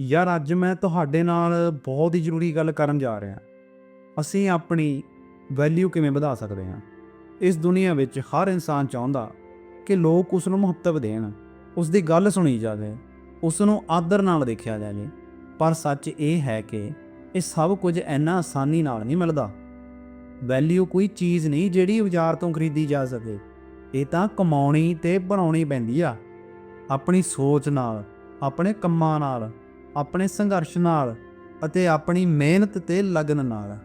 ਯਾਰ ਅੱਜ ਮੈਂ ਤੁਹਾਡੇ ਨਾਲ ਬਹੁਤ ਹੀ ਜ਼ਰੂਰੀ ਗੱਲ ਕਰਨ ਜਾ ਰਿਹਾ। ਅਸੀਂ ਆਪਣੀ ਵੈਲਿਊ ਕਿਵੇਂ ਵਧਾ ਸਕਦੇ ਹਾਂ? ਇਸ ਦੁਨੀਆ ਵਿੱਚ ਹਰ ਇਨਸਾਨ ਚਾਹੁੰਦਾ ਕਿ ਲੋਕ ਉਸ ਨੂੰ ਮਹੱਤਵ ਦੇਣ ਉਸ ਦੀ ਗੱਲ ਸੁਣੀ ਜਾਵੇ ਉਸ ਨੂੰ ਆਦਰ ਨਾਲ ਦੇਖਿਆ ਜਾਵੇ। ਪਰ ਸੱਚ ਇਹ ਹੈ ਕਿ ਇਹ ਸਭ ਕੁਝ ਇੰਨਾ ਆਸਾਨੀ ਨਾਲ ਨਹੀਂ ਮਿਲਦਾ। ਵੈਲਿਊ ਕੋਈ ਚੀਜ਼ ਨਹੀਂ ਜਿਹੜੀ ਬਾਜ਼ਾਰ ਤੋਂ ਖਰੀਦੀ ਜਾ ਸਕੇ। ਇਹ ਤਾਂ ਕਮਾਉਣੀ ਤੇ ਬਣਾਉਣੀ ਪੈਂਦੀ ਆ। ਆਪਣੀ ਸੋਚ ਨਾਲ, ਆਪਣੇ ਕੰਮਾਂ ਨਾਲ ਆਪਣੇ ਸੰਘਰਸ਼ ਨਾਲ ਅਤੇ ਆਪਣੀ ਮਿਹਨਤ ਤੇ ਲਗਨ ਨਾਲ।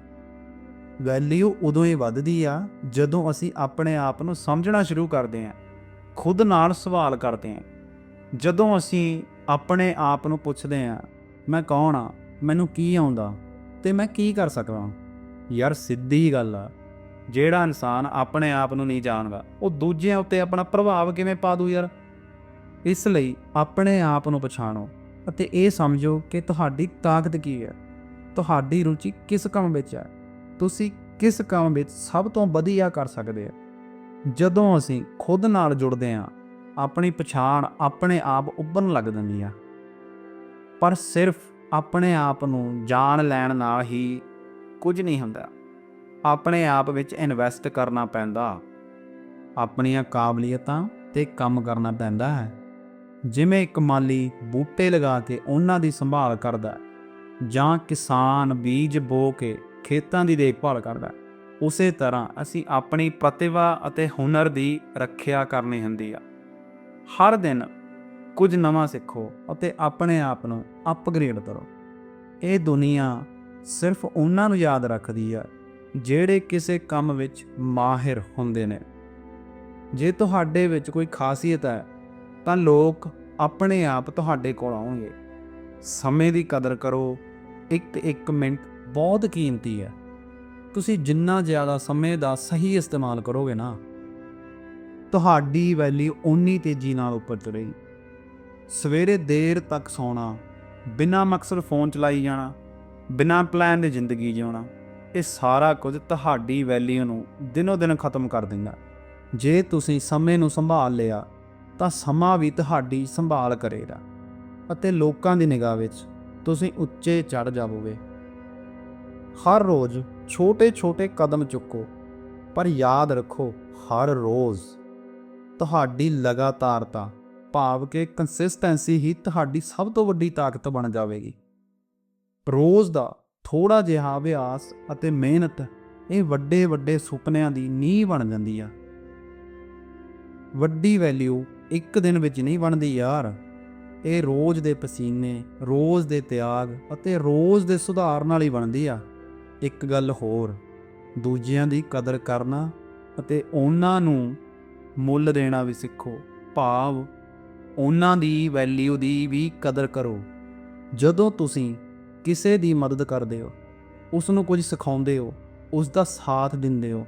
ਵੈਲਿਊ ਉਦੋਂ ਹੀ ਵੱਧਦੀ ਆ ਜਦੋਂ ਅਸੀਂ ਆਪਣੇ ਆਪ ਨੂੰ ਸਮਝਣਾ ਸ਼ੁਰੂ ਕਰਦੇ ਹਾਂ, ਖੁਦ ਨਾਲ ਸਵਾਲ ਕਰਦੇ ਹਾਂ। ਜਦੋਂ ਅਸੀਂ ਆਪਣੇ ਆਪ ਨੂੰ ਪੁੱਛਦੇ ਹਾਂ, ਮੈਂ ਕੌਣ ਆ ਮੈਨੂੰ ਕੀ ਆਉਂਦਾ? ਤੇ ਮੈਂ ਕੀ ਕਰ ਸਕਦਾ ਯਾਰ ਸਿੱਧੀ ਗੱਲ ਆ, ਜਿਹੜਾ ਇਨਸਾਨ ਆਪਣੇ ਆਪ ਨੂੰ ਨਹੀਂ ਜਾਣਦਾ, ਉਹ ਦੂਜਿਆਂ ਉੱਤੇ ਆਪਣਾ ਪ੍ਰਭਾਵ ਕਿਵੇਂ ਪਾ ਦੂ ਯਾਰ? ਇਸ ਲਈ ਆਪਣੇ ਆਪ ਨੂੰ ਪਛਾਣੋ। ਅਤੇ ਇਹ ਸਮਝੋ ਕਿ ਤੁਹਾਡੀ ਤਾਕਤ ਕੀ ਹੈ? ਤੁਹਾਡੀ ਰੁਚੀ ਕਿਸ ਕੰਮ ਵਿੱਚ ਹੈ? ਤੁਸੀਂ ਕਿਸ ਕੰਮ ਵਿੱਚ ਸਭ ਤੋਂ ਵਧੀਆ ਕਰ ਸਕਦੇ ਹੋ? ਜਦੋਂ ਅਸੀਂ ਖੁਦ ਨਾਲ ਜੁੜਦੇ ਹਾਂ, ਆਪਣੀ ਪਛਾਣ ਆਪਣੇ ਆਪ ਉੱਭਰਨ ਲੱਗ ਜਾਂਦੀ ਆ। ਪਰ ਸਿਰਫ ਆਪਣੇ ਆਪ ਨੂੰ ਜਾਣ ਲੈਣ ਨਾਲ ਹੀ ਕੁਝ ਨਹੀਂ ਹੁੰਦਾ। ਆਪਣੇ ਆਪ ਵਿੱਚ ਇਨਵੈਸਟ ਕਰਨਾ ਪੈਂਦਾ। ਆਪਣੀਆਂ ਕਾਬਲੀਅਤਾਂ ਤੇ ਕੰਮ ਕਰਨਾ ਪੈਂਦਾ ਹੈ। ਜਿਵੇਂ ਇੱਕ ਮਾਲੀ ਬੂਟੇ ਲਗਾ ਕੇ ਉਹਨਾਂ ਦੀ ਸੰਭਾਲ ਕਰਦਾ ਹੈ, ਜਾਂ ਕਿਸਾਨ ਬੀਜ ਬੋ ਕੇ ਖੇਤਾਂ ਦੀ ਦੇਖਭਾਲ ਕਰਦਾ ਹੈ, ਉਸੇ ਤਰ੍ਹਾਂ ਅਸੀਂ ਆਪਣੀ ਪ੍ਰਤਿਭਾ ਅਤੇ ਹੁਨਰ ਦੀ ਰੱਖਿਆ ਕਰਨੀ ਹੁੰਦੀ ਆ। ਹਰ ਦਿਨ ਕੁਝ ਨਵਾਂ ਸਿੱਖੋ ਅਤੇ ਆਪਣੇ ਆਪ ਨੂੰ ਅਪਗ੍ਰੇਡ ਕਰੋ। ਇਹ ਦੁਨੀਆ ਸਿਰਫ ਉਹਨਾਂ ਨੂੰ ਯਾਦ ਰੱਖਦੀ ਆ, ਜਿਹੜੇ ਕਿਸੇ ਕੰਮ ਵਿੱਚ ਮਾਹਿਰ ਹੁੰਦੇ ਨੇ। ਜੇ ਤੁਹਾਡੇ ਵਿੱਚ ਕੋਈ ਖਾਸੀਅਤ ਹੈ ਤਾਂ ਲੋਕ ਆਪਣੇ ਆਪ ਤੁਹਾਡੇ ਕੋਲ ਆਉਣਗੇ। ਸਮੇਂ ਦੀ ਕਦਰ ਕਰੋ। ਇੱਕ ਇੱਕ ਮਿੰਟ ਬਹੁਤ ਕੀਮਤੀ ਹੈ। ਤੁਸੀਂ ਜਿੰਨਾ ਜ਼ਿਆਦਾ ਸਮੇਂ ਦਾ ਸਹੀ ਇਸਤੇਮਾਲ ਕਰੋਗੇ ਨਾ, ਤੁਹਾਡੀ ਵੈਲਿਊ ਓਨੀ ਤੇਜ਼ੀ ਨਾਲ ਉੱਪਰ ਚੜੇਗੀ ਸਵੇਰੇ ਦੇਰ ਤੱਕ ਸੌਣਾ, ਬਿਨਾਂ ਮਕਸਦ ਫੋਨ ਚਲਾਈ ਜਾਣਾ, ਬਿਨਾਂ ਪਲਾਨ ਦੀ ਜ਼ਿੰਦਗੀ ਜਿਉਣਾ, ਇਹ ਸਾਰਾ ਕੁਝ ਤੁਹਾਡੀ ਵੈਲਿਊ ਨੂੰ ਦਿਨੋ ਦਿਨ ਖਤਮ ਕਰ ਦਿੰਦਾ। ਜੇ ਤੁਸੀਂ ਸਮੇਂ ਨੂੰ ਸੰਭਾਲ ਲਿਆ ਤਾਂ ਸਮਾਂ ਵੀ ਤੁਹਾਡੀ ਸੰਭਾਲ ਕਰੇਗਾ ਅਤੇ ਲੋਕਾਂ ਦੀ ਨਿਗਾਹ ਵਿੱਚ ਤੁਸੀਂ ਉੱਚੇ ਚੜ ਜਾਵੋਗੇ। ਹਰ ਰੋਜ਼ ਛੋਟੇ-ਛੋਟੇ ਕਦਮ ਚੁੱਕੋ, ਪਰ ਯਾਦ ਰੱਖੋ, ਹਰ ਰੋਜ਼ ਤੁਹਾਡੀ ਲਗਾਤਾਰਤਾ ਭਾਵ ਕਿ ਕੰਸਿਸਟੈਂਸੀ ਹੀ ਤੁਹਾਡੀ ਸਭ ਤੋਂ ਵੱਡੀ ਤਾਕਤ ਬਣ ਜਾਵੇਗੀ। ਰੋਜ਼ ਦਾ ਥੋੜਾ ਜਿਹਾ ਅਭਿਆਸ ਅਤੇ ਮਿਹਨਤ ਇਹ ਵੱਡੇ ਵੱਡੇ ਸੁਪਨਿਆਂ ਦੀ ਨੀਂਹ ਬਣ ਜਾਂਦੀ ਆ। ਵੱਡੀ ਵੈਲਿਊ ਇੱਕ ਦਿਨ ਵਿੱਚ ਨਹੀਂ ਬਣਦੀ ਯਾਰ। ਇਹ ਰੋਜ਼ ਦੇ ਪਸੀਨੇ, ਰੋਜ਼ ਦੇ ਤਿਆਗ ਅਤੇ ਰੋਜ਼ ਦੇ ਸੁਧਾਰ ਨਾਲ ਹੀ ਬਣਦੀ ਆ। ਇੱਕ ਗੱਲ ਹੋਰ, ਦੂਜਿਆਂ ਦੀ ਕਦਰ ਕਰਨਾ ਅਤੇ ਉਹਨਾਂ ਨੂੰ ਮੁੱਲ ਦੇਣਾ ਵੀ ਸਿੱਖੋ। ਭਾਵ, ਉਹਨਾਂ ਦੀ ਵੈਲਿਊ ਦੀ ਵੀ ਕਦਰ ਕਰੋ। ਜਦੋਂ ਤੁਸੀਂ ਕਿਸੇ ਦੀ ਮਦਦ ਕਰਦੇ ਹੋ ਉਸ ਨੂੰ ਕੁਝ ਸਿਖਾਉਂਦੇ ਹੋ ਉਸ ਦਾ ਸਾਥ ਦਿੰਦੇ ਹੋ,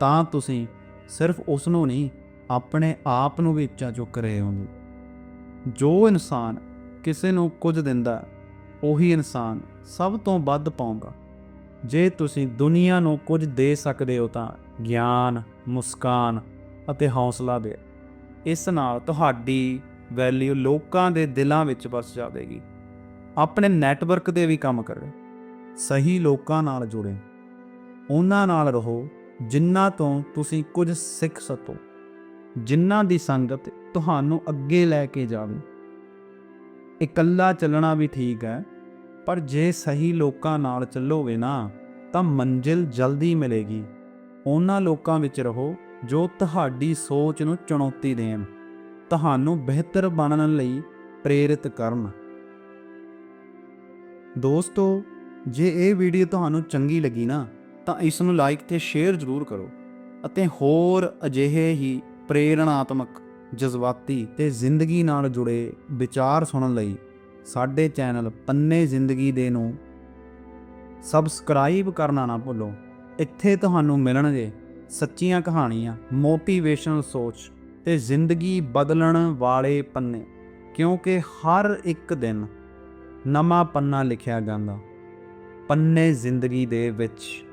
ਤਾਂ ਤੁਸੀਂ ਸਿਰਫ ਉਸ ਨੂੰ ਨਹੀਂ ਆਪਣੇ ਆਪ ਨੂੰ ਵੀ ਉੱਚਾ ਚੁੱਕ ਰਹੇ ਹੋ ਜੋ ਇਨਸਾਨ ਕਿਸੇ ਨੂੰ ਕੁਝ ਦਿੰਦਾ ਉਹੀ ਇਨਸਾਨ ਸਭ ਤੋਂ ਵੱਧ ਪਾਉਂਗਾ। ਜੇ ਤੁਸੀਂ ਦੁਨੀਆ ਨੂੰ ਕੁਝ ਦੇ ਸਕਦੇ ਹੋ ਤਾਂ ਗਿਆਨ, ਮੁਸਕਾਨ ਅਤੇ ਹੌਸਲਾ ਦੇ ਇਸ ਨਾਲ ਤੁਹਾਡੀ ਵੈਲਿਊ ਲੋਕਾਂ ਦੇ ਦਿਲਾਂ ਵਿੱਚ ਵਸ ਜਾਵੇਗੀ। ਆਪਣੇ ਨੈਟਵਰਕ ਦੇ ਵੀ ਕੰਮ ਕਰੋ। ਸਹੀ ਲੋਕਾਂ ਨਾਲ ਜੁੜੇ। ਉਹਨਾਂ ਨਾਲ ਰਹੋ ਜਿਨ੍ਹਾਂ ਤੋਂ ਤੁਸੀਂ ਕੁਝ ਸਿੱਖ ਸਕੋ। ਜਿਨ੍ਹਾਂ ਦੀ ਸੰਗਤ ਤੁਹਾਨੂੰ ਅੱਗੇ ਲੈ ਕੇ ਜਾਵੇ। ਇਕੱਲਾ ਚੱਲਣਾ ਵੀ ਠੀਕ ਹੈ, ਪਰ ਜੇ ਸਹੀ ਲੋਕਾਂ ਨਾਲ ਚੱਲੋਗੇ ਨਾ, ਤਾਂ ਮੰਜ਼ਿਲ ਜਲਦੀ ਮਿਲੇਗੀ। ਉਹਨਾਂ ਲੋਕਾਂ ਵਿੱਚ ਰਹੋ ਜੋ ਤੁਹਾਡੀ ਸੋਚ ਨੂੰ ਚੁਣੌਤੀ ਦੇਣ, ਤੁਹਾਨੂੰ ਬਿਹਤਰ ਬਣਨ ਲਈ ਪ੍ਰੇਰਿਤ ਕਰਨ। ਦੋਸਤੋ, ਜੇ ਇਹ ਵੀਡੀਓ ਤੁਹਾਨੂੰ ਚੰਗੀ ਲੱਗੀ ਨਾ, ਤਾਂ ਇਸ ਨੂੰ ਲਾਈਕ ਤੇ ਸ਼ੇਅਰ ਜ਼ਰੂਰ ਕਰੋ ਅਤੇ ਹੋਰ ਅਜਿਹੇ ਹੀ ਪ੍ਰੇਰਣਾਤਮਕ, ਜਜ਼ਬਾਤੀ ਤੇ ਜ਼ਿੰਦਗੀ ਨਾਲ ਜੁੜੇ ਵਿਚਾਰ ਸੁਣਨ ਲਈ ਸਾਡੇ ਚੈਨਲ ਪੰਨੇ ਜ਼ਿੰਦਗੀ ਦੇ ਨੂੰ ਸਬਸਕ੍ਰਾਈਬ ਕਰਨਾ ਨਾ ਭੁੱਲੋ। ਇੱਥੇ ਤੁਹਾਨੂੰ ਮਿਲਣਗੇ ਸੱਚੀਆਂ ਕਹਾਣੀਆਂ, ਮੋਟੀਵੇਸ਼ਨਲ ਸੋਚ ਤੇ ਜ਼ਿੰਦਗੀ ਬਦਲਣ ਵਾਲੇ ਪੰਨੇ, ਕਿਉਂਕਿ ਹਰ ਇੱਕ ਦਿਨ ਨਵਾਂ ਪੰਨਾ ਲਿਖਿਆ ਜਾਂਦਾ। ਪੰਨੇ ਜ਼ਿੰਦਗੀ ਦੇ ਵਿੱਚ